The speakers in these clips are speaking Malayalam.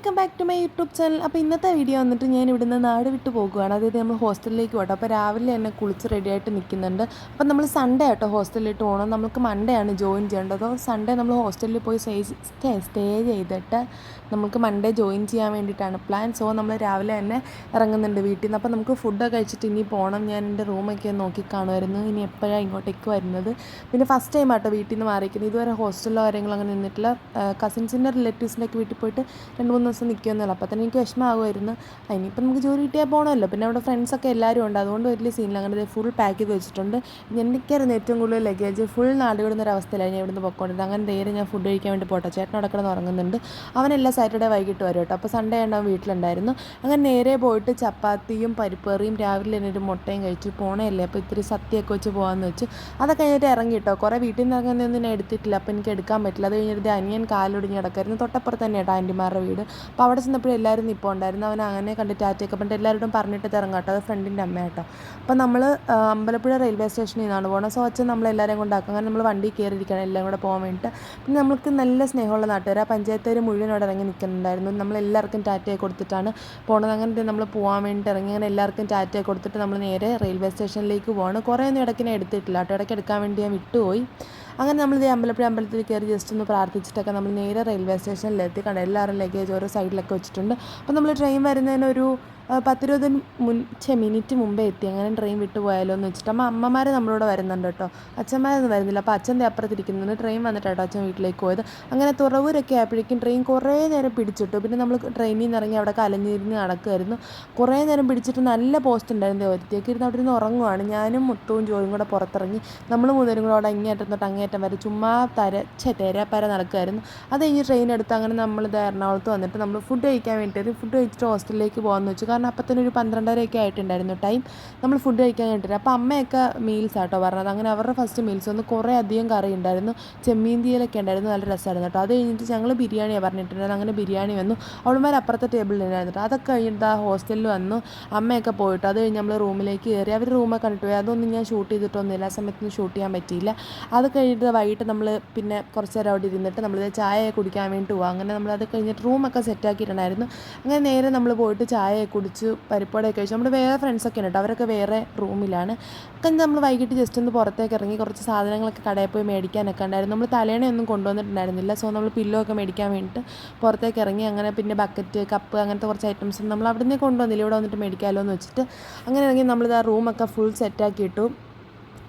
Welcome back to my YouTube channel അപ്പോൾ ഇന്നത്തെ വീഡിയോ വന്നിട്ട് ഞാൻ ഇവിടുന്ന് നാട് വിട്ട് പോകുകയാണ് അതായത് നമ്മൾ ഹോസ്റ്റലിലേക്ക് പോകട്ടെ അപ്പോൾ രാവിലെ തന്നെ കുളിച്ച് റെഡിയായിട്ട് നിൽക്കുന്നുണ്ട്. അപ്പോൾ നമ്മൾ സൺഡേ ആട്ടോ ഹോസ്റ്റലിലിട്ട് പോകണം. നമുക്ക് മൺഡേ ആണ് ജോയിൻ ചെയ്യേണ്ടത്. സൺഡേ നമ്മൾ ഹോസ്റ്റലിൽ പോയി സ്റ്റേ സ്റ്റേ ചെയ്തിട്ട് നമുക്ക് മൺഡേ ജോയിൻ ചെയ്യാൻ വേണ്ടിയിട്ടാണ് പ്ലാൻ സോ നമ്മൾ രാവിലെ തന്നെ ഇറങ്ങുന്നുണ്ട് വീട്ടിൽ നിന്ന്. അപ്പോൾ നമുക്ക് ഫുഡൊക്കെ കഴിച്ചിട്ട് ഇനി പോകണം. ഞാൻ എന്റെ റൂമൊക്കെ നോക്കി കാണുമായിരുന്നു. ഇനി എപ്പോഴാണ് ഇങ്ങോട്ടേക്ക് വരുന്നത്? പിന്നെ ഫസ്റ്റ് ടൈം ആട്ടോ വീട്ടിൽ നിന്ന് മാറിയിരിക്കുന്നത്. ഇതുവരെ ഹോസ്റ്റലിലോ കാര്യങ്ങളോ അങ്ങനെ നിന്നിട്ടില്ല. കസിൻസിന്റെ റിലേറ്റീവ്സിന്റെ ഒക്കെ വീട്ടിൽ പോയിട്ട് രണ്ട് മൂന്ന് ദിവസം നിൽക്കുമെന്നല്ല അപ്പോൾ തന്നെ എനിക്ക് വിഷമമാകുമായിരുന്നു. ഇനിയിപ്പോൾ നമുക്ക് ജോലി കിട്ടിയാൽ പോകണമല്ലോ പിന്നെ അവിടെ ഫ്രണ്ട്സൊക്കെ എല്ലാവരും ഉണ്ട്. അതുകൊണ്ട് വലിയ സീനില്ല അങ്ങനെ ഫുൾ പാക്ക് ചെയ്ത് വെച്ചിട്ടുണ്ട്. എനിക്കായിരുന്നു ഏറ്റവും കൂടുതൽ ലഗേജ് ഫുൾ നാടുകിടുന്ന ഒരു അവസ്ഥയിലാണ് ഞാൻ ഇവിടുന്ന് പൊക്കോണ്ടിരുന്നത്. അങ്ങനെ നേരെ ഞാൻ ഫുഡ് കഴിക്കാൻ വേണ്ടി പോട്ടെ. ചേട്ടൻ അവിടെ കിടന്ന് ഉറങ്ങുന്നുണ്ട്. സാറ്റർഡേ വൈകിട്ട് വരും കേട്ടോ. അപ്പോൾ സൺഡേ ആണ് വീട്ടിലുണ്ടായിരുന്നു. അങ്ങനെ നേരെ പോയിട്ട് ചപ്പാത്തിയും പരിപ്പറിയും രാവിലെ തന്നെ ഒരു മുട്ടയും കഴിച്ചു പോണേയല്ലേ അപ്പോൾ ഇത്തിരി സത്യമൊക്കെ വെച്ച് പോകാമെന്ന് വെച്ച്. അതൊക്കെ കഴിഞ്ഞിട്ട് ഇറങ്ങി കേട്ടോ. കുറേ വീട്ടിൽ നിന്ന് ഇറങ്ങുന്നതൊന്നും ഞാൻ എടുത്തിട്ടില്ല. അപ്പോൾ എനിക്ക് എടുക്കാൻ പറ്റില്ല. അത് കഴിഞ്ഞിട്ട് അനിയൻ കാലൊടിഞ്ഞ് കിടക്കായിരുന്നു. തൊട്ടപ്പുറത്ത് തന്നെ ആന്റിമാരുടെ വീട്. അപ്പോൾ അവിടെ ചെന്നപ്പോഴും എല്ലാവരും നിപ്പോൾ ഉണ്ടായിരുന്നു. അവൻ അങ്ങനെ കണ്ട് ടാറ്റയൊക്കെ പറഞ്ഞിട്ട് എല്ലാവരോടും പറഞ്ഞിട്ട് ഇറങ്ങാം കേട്ടോ. അത് ഫ്രണ്ടിന്റെ അമ്മ കേട്ടോ. അപ്പോൾ നമ്മൾ അമ്പലപ്പുഴ റെയിൽവേ സ്റ്റേഷനിൽ നിന്നാണ് പോകുന്നത് സോ അച്ഛൻ എല്ലാവരെയും കൊണ്ടാക്കും അങ്ങനെ നമ്മൾ വണ്ടി കയറിയിരിക്കണം എല്ലാം കൂടെ പോകാൻ വേണ്ടിയിട്ട്. പിന്നെ നമുക്ക് നല്ല സ്നേഹമുള്ള നാട്ടുകാർ. ആ പഞ്ചായത്തുകാർ മുഴുവൻ അവിടെ ഇറങ്ങി നിൽക്കുന്നുണ്ടായിരുന്നു. നമ്മൾ എല്ലാവർക്കും ടാറ്റയെ കൊടുത്തിട്ടാണ് പോണത്. അങ്ങനെ നമ്മൾ പോകാൻ വേണ്ടിയിട്ട് ഇറങ്ങി. അങ്ങനെ എല്ലാവർക്കും ടാറ്റയെ കൊടുത്തിട്ട് നമ്മൾ നേരെ റെയിൽവേ സ്റ്റേഷനിലേക്ക് പോവാണ്. കുറേ ഒന്നും ഇടയ്ക്കിനെ എടുത്തിട്ടില്ല കേട്ടോ. ഇടയ്ക്ക് എടുക്കാൻ വേണ്ടി ഞാൻ വിട്ടുപോയി. അങ്ങനെ നമ്മൾ ഈ അമ്പലപ്പുഴ അമ്പലത്തിൽ കയറി ജസ്റ്റ് ഒന്ന് പ്രാർത്ഥിച്ചിട്ടൊക്കെ നമ്മൾ നേരെ റെയിൽവേ സ്റ്റേഷനിലെത്തി കണ്ട? എല്ലാവരും ലഗേജ് ഓരോ സൈഡിലൊക്കെ വെച്ചിട്ടുണ്ട്. അപ്പോൾ നമ്മൾ ട്രെയിൻ വരുന്നതിനൊരു പത്തിരുപത് മുൻ ചെ മിനിറ്റ് മുമ്പേ എത്തി. അങ്ങനെ ട്രെയിൻ വിട്ടു പോയാലോ എന്ന് വെച്ചിട്ട്. അമ്മ അമ്മമാർ നമ്മളോട് വരുന്നുണ്ട് കേട്ടോ. അച്ഛന്മാരൊന്നും വരുന്നില്ല. അപ്പോൾ അച്ഛന്റെ അപ്പുറത്തിരിക്കുന്നുണ്ട് ട്രെയിൻ വന്നിട്ട് കേട്ടോ അച്ഛൻ വീട്ടിലേക്ക് പോയത്. അങ്ങനെ തുറവൂരൊക്കെ ആയപ്പോഴേക്കും ട്രെയിൻ കുറേ നേരം പിടിച്ചിട്ടു. പിന്നെ നമ്മൾ ട്രെയിനിൽ നിന്ന് ഇറങ്ങി അവിടെ കലഞ്ഞിരുന്ന് നടക്കുമായിരുന്നു കുറേ നേരം പിടിച്ചിട്ട് നല്ല പോസ്റ്റ് ഉണ്ടായിരുന്നു. ഒരുത്തേക്ക് ഇരുന്ന് അവിടെ ഇരുന്ന് ഉറങ്ങുവാണ്. ഞാനും മുത്തവും ജോയും കൂടെ പുറത്തിറങ്ങി. നമ്മൾ മൂന്നേരും കൂടെ അവിടെ അങ്ങേറ്റം തൊട്ട് അങ്ങേറ്റം വരെ ചുമ്മാ തര ഛെ തേരാപ്പര നടക്കുമായിരുന്നു അത് കഴിഞ്ഞ് ട്രെയിൻ എടുത്ത് അങ്ങനെ നമ്മൾ ഇത് എറണാകുളത്ത് വന്നിട്ട് നമ്മൾ ഫുഡ് കഴിക്കാൻ വേണ്ടിയിട്ട് ഫുഡ് കഴിച്ചിട്ട് ഹോസ്റ്റലിലേക്ക് പോകാമെന്ന് വെച്ചു. അപ്പം തന്നെ ഒരു പന്ത്രണ്ടരയൊക്കെ ആയിട്ടുണ്ടായിരുന്നു. ടൈം നമ്മൾ ഫുഡ് കഴിക്കാൻ കഴിഞ്ഞിട്ട് അപ്പോൾ അമ്മയൊക്കെ മീൽസ് ആട്ടോ പറഞ്ഞത്. അങ്ങനെ അവരുടെ ഫസ്റ്റ് മീൽസ് ഒന്ന് കുറേ അധികം കറി ഉണ്ടായിരുന്നു. ചെമ്മീൻ തീയലൊക്കെ ഉണ്ടായിരുന്നു. നല്ല രസമായിരുന്നു കേട്ടോ. അത് കഴിഞ്ഞിട്ട് ഞങ്ങൾ ബിരിയാണിയാണ് പറഞ്ഞിട്ടുണ്ടായിരുന്നു അങ്ങനെ ബിരിയാണി വന്നു. അവളുമാർ അപ്പുറത്തെ ടേബിളിൽ ഉണ്ടായിരുന്നു അതൊക്കെ കഴിഞ്ഞിട്ട് ആ ഹോസ്റ്റലിൽ വന്നു. അമ്മയൊക്കെ പോയിട്ട് അത് കഴിഞ്ഞ് നമ്മൾ റൂമിലേക്ക് കയറി. അവർ റൂമൊക്കെ കണ്ടിട്ട് പോയി. അതൊന്നും ഞാൻ ഷൂട്ട് ചെയ്തിട്ടൊന്നുമില്ല ആ സമയത്ത് ഷൂട്ട് ചെയ്യാൻ പറ്റിയില്ല. അത് കഴിഞ്ഞിട്ട് വൈകിട്ട് നമ്മൾ പിന്നെ കുറച്ച് നേരം അവിടെ ഇരുന്നിട്ട് നമ്മൾ ചായ കുടിക്കാൻ വേണ്ടി പോകാം അങ്ങനെ നമ്മൾ അത് കഴിഞ്ഞിട്ട് റൂമൊക്കെ സെറ്റാക്കിയിട്ടുണ്ടായിരുന്നു അങ്ങനെ നേരെ നമ്മൾ പോയിട്ട് ചായ കുടിച്ച് പരിപ്പോടെയൊക്കെ കഴിച്ചു നമ്മുടെ വേറെ ഫ്രണ്ട്സൊക്കെ ഉണ്ട് കേട്ടോ. അവരൊക്കെ വേറെ റൂമിലാണ് ഒക്കെ നമ്മൾ വൈകിട്ട് ജസ്റ്റ് ഒന്ന് പുറത്തേക്ക് ഇറങ്ങി കുറച്ച് സാധനങ്ങളൊക്കെ കടയിൽ പോയി മേടിക്കാനൊക്കെ ഉണ്ടായിരുന്നു. നമ്മൾ തലേണയൊന്നും കൊണ്ടുവന്നിട്ടുണ്ടായിരുന്നില്ല. സോ നമ്മൾ പില്ലോ ഒക്കെ മേടിക്കാൻ വേണ്ടിയിട്ട് പുറത്തേക്ക് ഇറങ്ങി അങ്ങനെ പിന്നെ ബക്കറ്റ് കപ്പ് അങ്ങനത്തെ കുറച്ച് ഐറ്റംസ് നമ്മൾ അവിടെ കൊണ്ടുവന്നില്ല. ഇവിടെ വന്നിട്ട് മേടിക്കാമല്ലോ എന്ന് വെച്ചിട്ട് അങ്ങനെ ഇറങ്ങി നമ്മളിത് ആ റൂമൊക്കെ ഫുൾ സെറ്റാക്കി ഇട്ടു.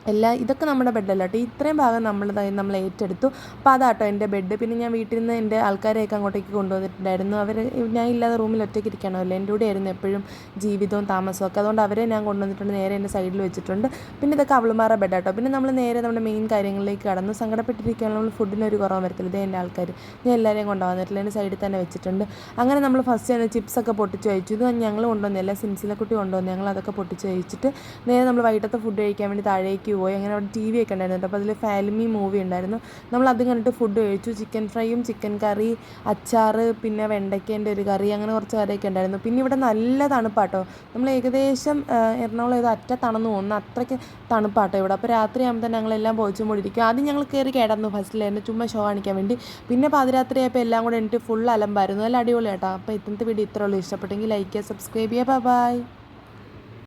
എല്ലാം ഇതൊക്കെ നമ്മുടെ ബെഡല്ല കേട്ടോ. ഇത്രയും ഭാഗം നമ്മൾ നമ്മൾ ഏറ്റെടുത്തു. അപ്പോൾ അതാട്ടോ എന്റെ ബെഡ്. പിന്നെ ഞാൻ വീട്ടിൽ നിന്ന് എന്റെ ആൾക്കാരെയൊക്കെ അങ്ങോട്ടേക്ക് കൊണ്ടുവന്നിട്ടുണ്ടായിരുന്നു. അവർ ഞാൻ ഇല്ലാതെ റൂമിൽ ഒറ്റയ്ക്ക് ഇരിക്കണമല്ലോ? എന്റെ കൂടെ ആയിരുന്നു എപ്പോഴും ജീവിതവും താമസവും ഒക്കെ. അതുകൊണ്ട് അവരെ ഞാൻ കൊണ്ടുവന്നിട്ടുണ്ട്. നേരെ എന്റെ സൈഡിൽ വെച്ചിട്ടുണ്ട്. പിന്നെ ഇതൊക്കെ അവളുമാറ ബെഡ് കേട്ടോ പിന്നെ നമ്മൾ നേരെ നമ്മുടെ മെയിൻ കാര്യങ്ങളിലേക്ക് കടന്നു. സങ്കടപ്പെട്ടിരിക്കുകയാണ് നമ്മൾ ഫുഡിന് ഒരു കുറവ് വരത്തില്ല. ഇതേ എന്റെ ആൾക്കാർ ഞാൻ എല്ലാവരെയും കൊണ്ടുവന്നിട്ടില്ല. എന്റെ സൈഡിൽ തന്നെ വെച്ചിട്ടുണ്ട്. അങ്ങനെ നമ്മൾ ഫസ്റ്റ് തന്നെ ചിപ്സൊക്കെ പൊട്ടിച്ച് കഴിച്ചു. ഇത് ഞങ്ങൾ കൊണ്ടുവന്നില്ല സിൻസിലെ കുട്ടി കൊണ്ടുവന്നു. ഞങ്ങൾ അതൊക്കെ പൊട്ടിച്ച് കഴിച്ചിട്ട് നേരെ നമ്മൾ വൈകിട്ടത്തെ ഫുഡ് കഴിക്കാൻ വേണ്ടി താഴേക്ക് പോയി അങ്ങനെ അവിടെ ടി വി ഒക്കെ ഉണ്ടായിരുന്നു അപ്പോൾ അതിൽ ഫാലിമി മൂവി ഉണ്ടായിരുന്നു. നമ്മൾ അത് കണ്ടിട്ട് ഫുഡ് കഴിച്ചു. ചിക്കൻ ഫ്രൈയും ചിക്കൻ കറി അച്ചാർ പിന്നെ വെണ്ടയ്ക്കേന്റെ ഒരു കറി അങ്ങനെ കുറച്ച് കറിയൊക്കെ ഉണ്ടായിരുന്നു. പിന്നെ ഇവിടെ നല്ല തണുപ്പാട്ടോ. നമ്മൾ ഏകദേശം എറണാകുളം ഏത് തണുന്ന് തോന്നുന്നു. അത്രയ്ക്ക് തണുപ്പാട്ടോ ഇവിടെ. അപ്പോൾ രാത്രി ആകുമ്പോൾ തന്നെ ഞങ്ങളെല്ലാം പോയിച്ചും കൂടിയിരിക്കും. ആദ്യം ഞങ്ങൾ കയറി കിടന്നു തന്നെ ചുമ്മാ ഷോ കാണിക്കാൻ വേണ്ടി. പിന്നെ പാതിരാത്രി ആയപ്പോൾ എല്ലാം കൂടെ എനിക്ക് ഫുൾ അലമ്പായിരുന്നു. നല്ല അടിപൊളിയാട്ടോ. അപ്പോൾ ഇന്നത്തെ വീഡിയോ ഇത്രയുള്ളൂ ഇഷ്ടപ്പെട്ടെങ്കിൽ ലൈക്ക് ചെയ്യുക സബ്സ്ക്രൈബ് ചെയ്യുക. ബൈ